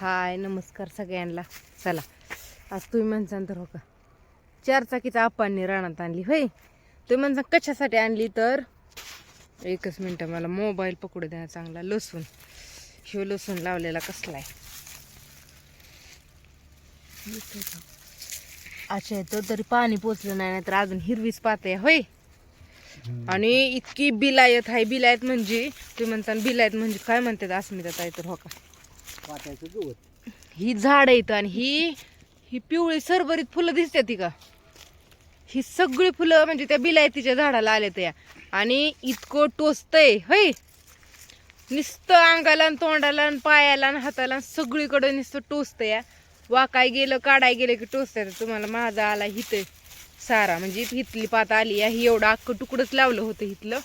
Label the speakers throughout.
Speaker 1: हाय नमस्कार सगळ्यांना. चला. आज तुम्ही म्हणसान तर हो का? चार चाकीचा आप्पांनी रानात आणली होय? तुम्ही म्हणसान कशासाठी आणली तर? एकच मिनटं मला मोबाईल पकडू द्या चांगला. लसूण. शिव लसूण लावलेला कसला आहे? अच्छा तो तरी पाणी पोचलं नाही नाहीतर अजून हिरवीच पाते होय? आणि इतकी बिलायत आहे बिलायत म्हणजे तुम्ही म्हणता बिलायत म्हणजे काय म्हणतात अस्मिता ताई तर हो का?
Speaker 2: वाटायचं गवत.
Speaker 1: ही झाड येतं आणि ही ही पिवळी सरभरीत फुलं दिसते ती का? ही सगळी फुलं म्हणजे त्या बिलायतीच्या झाडाला आल्या त्या आणि इतकं टोचतंय होय? नुसतं अंगाला आणि तोंडाला आणि पायाला आणि हाताला आणि सगळीकडे नुसतं टोचतंय या. वाकाय गेलं काढाय गेलं की टोचतंय. तर तुम्हाला माझा आला हिथं सारा. म्हणजे हिथली पात आली या. ही एवढं अख्खं तुकडंच लावलं होतं हिथलं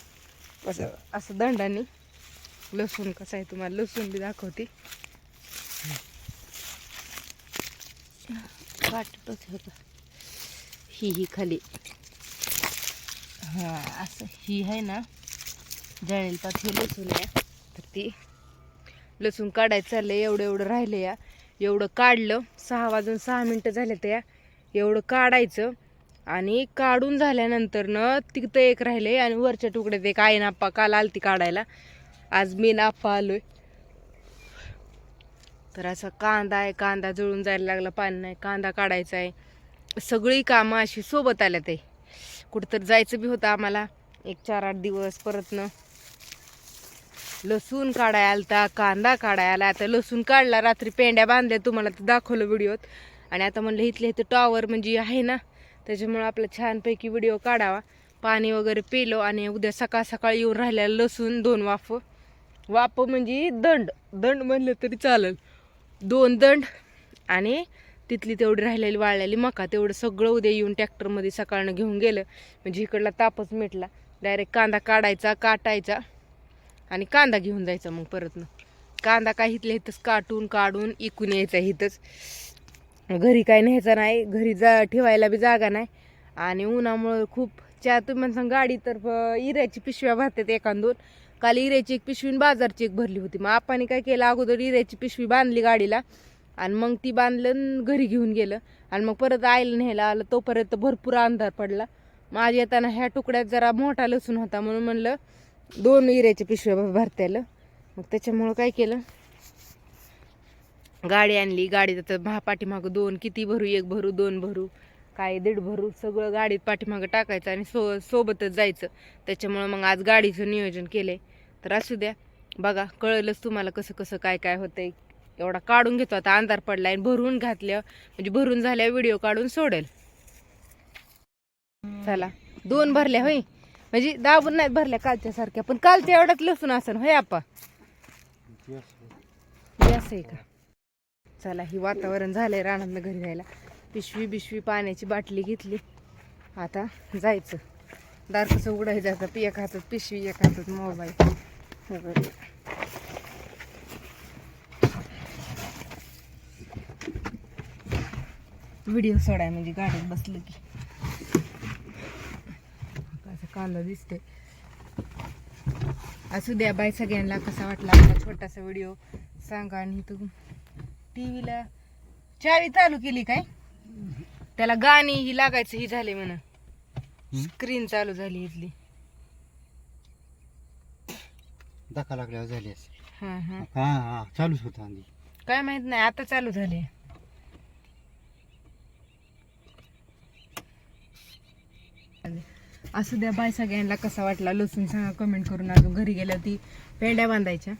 Speaker 1: असं असं दंडाने. लसूण कसं आहे तुम्हाला? लसूण बी दाखवते. वाटतच होतं. ही ही खाली. हा असं ही आहे ना. जळेल पात हे लसूण आहे. तर ती लसूण काढायचं चाललं एवढं एवढं राहिलं या. एवढं काढलं. सहा वाजून सहा मिनटं झाले तर या. एवढं काढायचं. आणि काढून झाल्यानंतर न तिथं एक राहिले आणि वरच्या तुकड्यात एक आई नाप्पा काल आलती काढायला. आज मी नाप्पा आहे तर असा कांदा आहे कांदा जळून जायला लागला पाणी नाही कांदा काढायचा आहे. सगळी कामं अशी सोबत आल्या ते. कुठंतरी जायचं बी होतं आम्हाला. एक चार आठ दिवस परतनं लसूण काढाय आलता कांदा काढाय आला. आता लसूण काढला रात्री पेंड्या बांधल्या तुम्हाला तर दाखवलं व्हिडिओत. आणि आता म्हणलं इथले इथं टॉवर म्हणजे आहे ना त्याच्यामुळं आपलं छानपैकी व्हिडिओ काढावा. पाणी वगैरे पिलो आणि उद्या सकाळ सकाळ येऊन राहिलेलं लसूण दोन वाफ. वाफ म्हणजे दंड. दंड म्हणलं तरी चालेल. दोन दंड आणि तिथली तेवढी राहिलेली वाळलेली मका. तेवढं सगळं उद्या येऊन ट्रॅक्टरमध्ये सकाळनं घेऊन गेलं. म्हणजे इकडला तापच मिटला. डायरेक्ट कांदा काढायचा काटायचा आणि कांदा घेऊन जायचा मग परतनं. कांदा काय इथल्या इथंच काटून काढून इकून यायचा इथंच. घरी काय न्यायचा नाही. घरी जा ठेवायला बी जागा नाही. आणि उन्हामुळं खूप च्या तुम्ही म्हणता गाडी तर इऱ्याची पिशव्या भरतात एखाद दोन काल इऱ्याची एक पिशवी बाजारची एक भरली होती. मग आपण काय केलं अगोदर इऱ्याची पिशवी बांधली गाडीला आणि मग ती बांधलं आणि घरी घेऊन गेलं. आणि मग परत आईला न्यायला आलं. तोपर्यंत भरपूर अंधार पडला. माझ्या येताना ह्या तुकड्यात जरा मोठा लसूण होता म्हणून म्हणलं दोन इऱ्याच्या पिशव्या भरत्याला. मग त्याच्यामुळं काय केलं? गाडी आणली. गाडी तर पाठीमागं दोन किती भरू? एक भरू दोन भरू. काय दीड भरून सगळं गाडीत पाठीमागं टाकायचं आणि सो सोबतच जायचं. त्याच्यामुळं मग आज गाडीचं नियोजन केलंय. तर असू द्या. बघा कळलंच तुम्हाला कसं कसं काय काय होतंय. एवढा काढून घेतो. आता अंधार पडला आणि भरून घातल्या म्हणजे भरून झाल्या व्हिडिओ काढून सोडेल. चला. दोन भरल्या होय. म्हणजे दाबून नाहीत भरल्या कालच्या सारख्या. पण कालच्या एवढ्यात लसूण असण होय आपा असं आहे का? चला ही वातावरण झालंय राणांना घरी जायला. पिशवी बिशवी पाण्याची बाटली घेतली. आता जायचं. दार कसं उघडायचं आता पी एक हातात पिशवी एक हातात मोबाईल. वगैरे व्हिडिओ सोडाय म्हणजे गाडीत बसलं की. असं कांदा दिसतोय. असू द्या बाय सगळ्यांना कसा वाटला आपला छोटासा व्हिडिओ सांगा. आणि तू टी व्हीला चावी चालू केली काय? त्याला गाणी ही लागायचं ही झाले म्हणा स्क्रीन चालू झाली इथली.
Speaker 2: धक्का लागल्यावर झाली असेल.
Speaker 1: हा हा.
Speaker 2: हा हा चालूच होता आधी.
Speaker 1: काय माहीत नाही आता चालू झाले. असू द्या बाय सगळ्यांना कसा वाटला लसूण सांगा कमेंट करून अजून घरी गेल्या ती पेंड्या बांधायच्या.